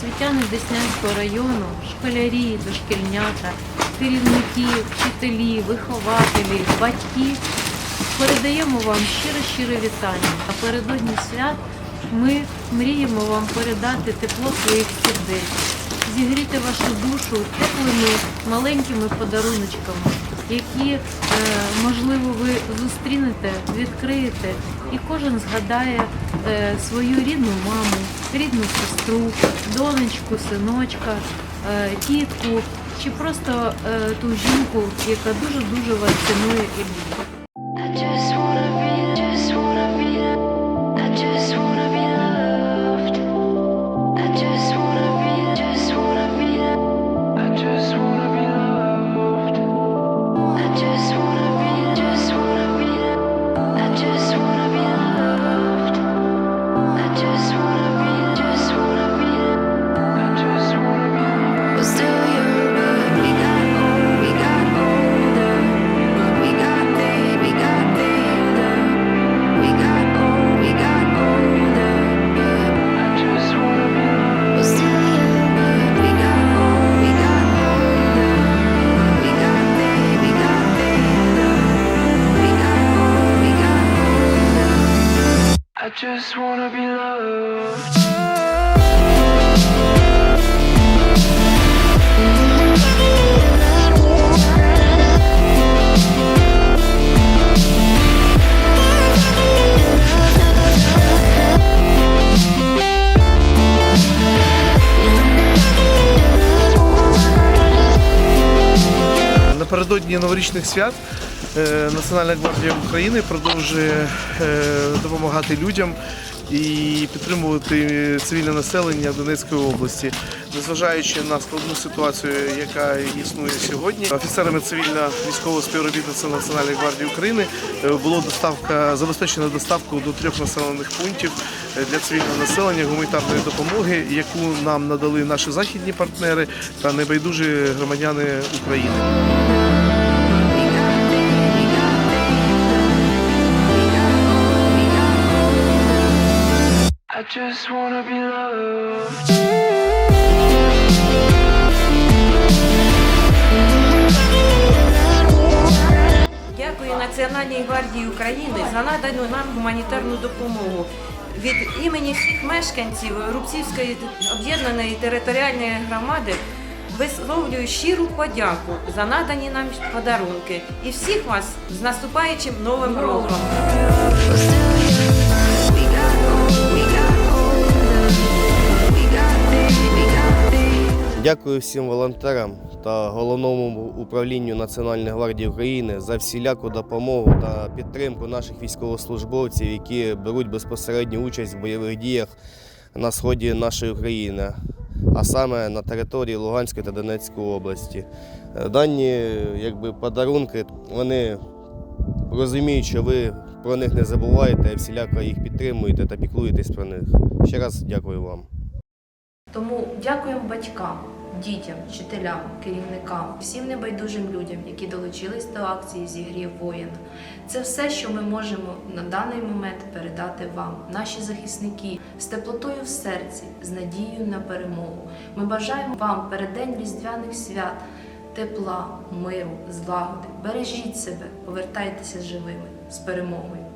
освітяни Деснянського району, школярі, дошкільнята, керівники, вчителі, вихователі, батьки передаємо вам щиро-щиро вітання. Напередодні свят ми мріємо вам передати тепло своїх сердець, зігріти вашу душу теплими маленькими подаруночками, які, е, можливо, ви зустрінете, відкриєте, і кожен згадає е, свою рідну маму, рідну сестру, донечку, синочка, е, тітку чи просто е, ту жінку, яка дуже-дуже вас цінує і любить. I just just wanna be loved. Напередодні новорічних свят Національна гвардія України продовжує е, допомагати людям і підтримувати цивільне населення Донецької області, незважаючи на складну ситуацію, яка існує сьогодні. Офіцерами цивільно-військового співробітництва Національної гвардії України е, було доставка забезпечено доставку до трьох населених пунктів е, для цивільного населення гуманітарної допомоги, яку нам надали наші західні партнери та небайдужі громадяни України. Just wanna be loved. Дякую Національній гвардії України за надану нам гуманітарну допомогу. Від імені всіх мешканців Рубцівської об'єднаної територіальної громади висловлюю щиру подяку за надані нам подарунки. І всіх вас з наступаючим новим роком! Дякую всім волонтерам та головному управлінню Національної гвардії України за всіляку допомогу та підтримку наших військовослужбовців, які беруть безпосередню участь в бойових діях на сході нашої України, а саме на території Луганської та Донецької області. Дані якби, подарунки вони розуміють, що ви про них не забуваєте, всіляко їх підтримуєте та піклуєтесь про них. Ще раз дякую вам. Тому дякуємо батькам, дітям, вчителям, керівникам, всім небайдужим людям, які долучились до акції Зігрів воїн. Це все, що ми можемо на даний момент передати вам, наші захисники, з теплотою в серці, з надією на перемогу. Ми бажаємо вам переддень різдвяних свят, тепла, миру, злагоди. Бережіть себе, повертайтеся живими з перемогою.